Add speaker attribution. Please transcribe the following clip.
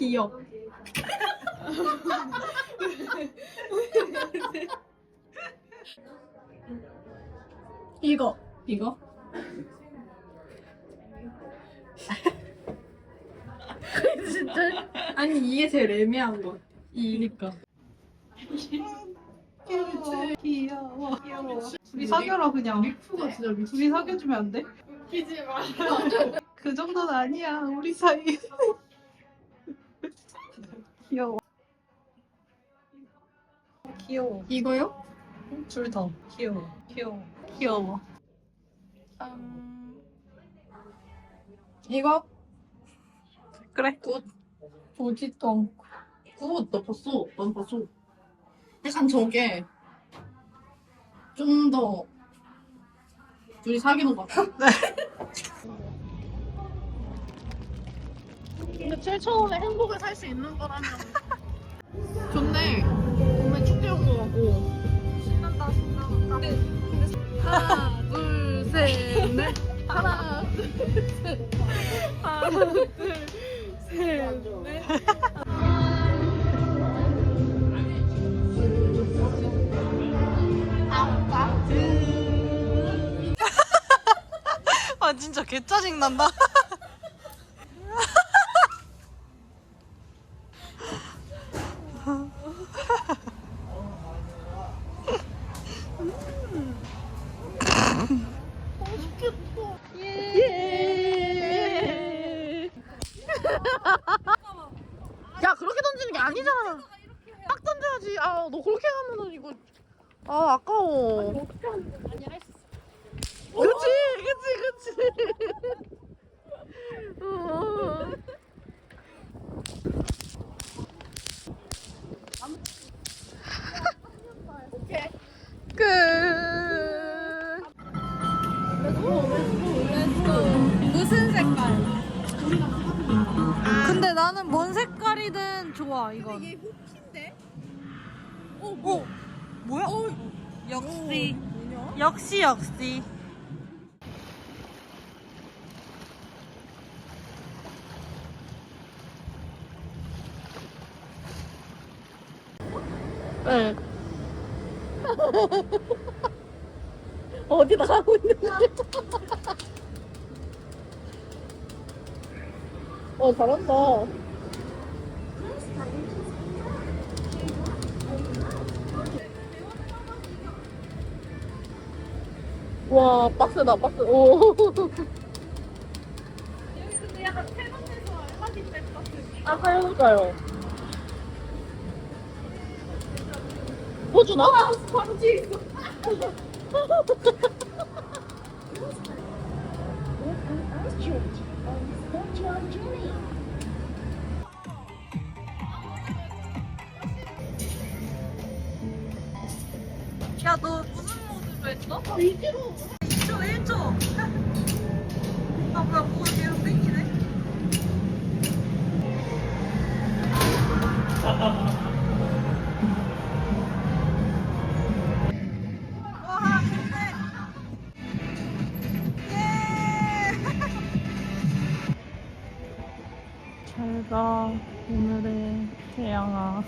Speaker 1: 기억. 이거. 이거? 진짜? 아니 이게 제일 애매한 거. 이니까.
Speaker 2: 귀여워. 귀여워. 우리 사겨라 그냥.
Speaker 1: 미프가 진짜 미치.
Speaker 2: 둘이 사귀어주면 안 돼?
Speaker 1: 키지 마.
Speaker 2: 그 정도는 아니야. 우리 사이. 귀여워. 귀여워.
Speaker 1: 이거요?
Speaker 2: 둘 다. 귀여워. 귀여워. 귀여워.
Speaker 1: 음... 이거?
Speaker 2: 그래.
Speaker 1: 보지도 않고. 그거 나 봤어. 난 봤어. 약간 저게 좀 더 둘이 사귀는 것 같아. 근데 제일 처음에 행복을 살 수 있는 거라면 좋네. 봄에 축제도 가고 신난다 신난다. 하나 둘 셋 넷. 하나 둘 셋 하나 둘 셋 넷.
Speaker 2: 아 진짜 개 짜증 난다.
Speaker 1: 야 그렇게 던지는 게 아니잖아. 딱 던져야지. 아 너 그렇게 하면은 이거 아 아까워. 그치 그치 그치. 어. 끝. 무슨 색깔?
Speaker 2: 근데 나는 뭔 색깔이든 좋아 이거.
Speaker 1: 이게 호피인데?
Speaker 2: 어, 뭐? 뭐야? 역시. 역시 역시.
Speaker 1: 네. 어디 나가고 있는데? 어, 잘한다. 와, 빡세다, 빡세. 오. 근데 약간 알바지 뺄 아, 그러니까요. 호주나? 바로 뒤에 있어.
Speaker 2: 야 너 무슨 모드로 했어?
Speaker 1: 아, 이대로.
Speaker 2: 1초 1초. 아 뭐야 뭐가 계속 땡기네. 와 근데 예. 잘 가 오늘의 태양아.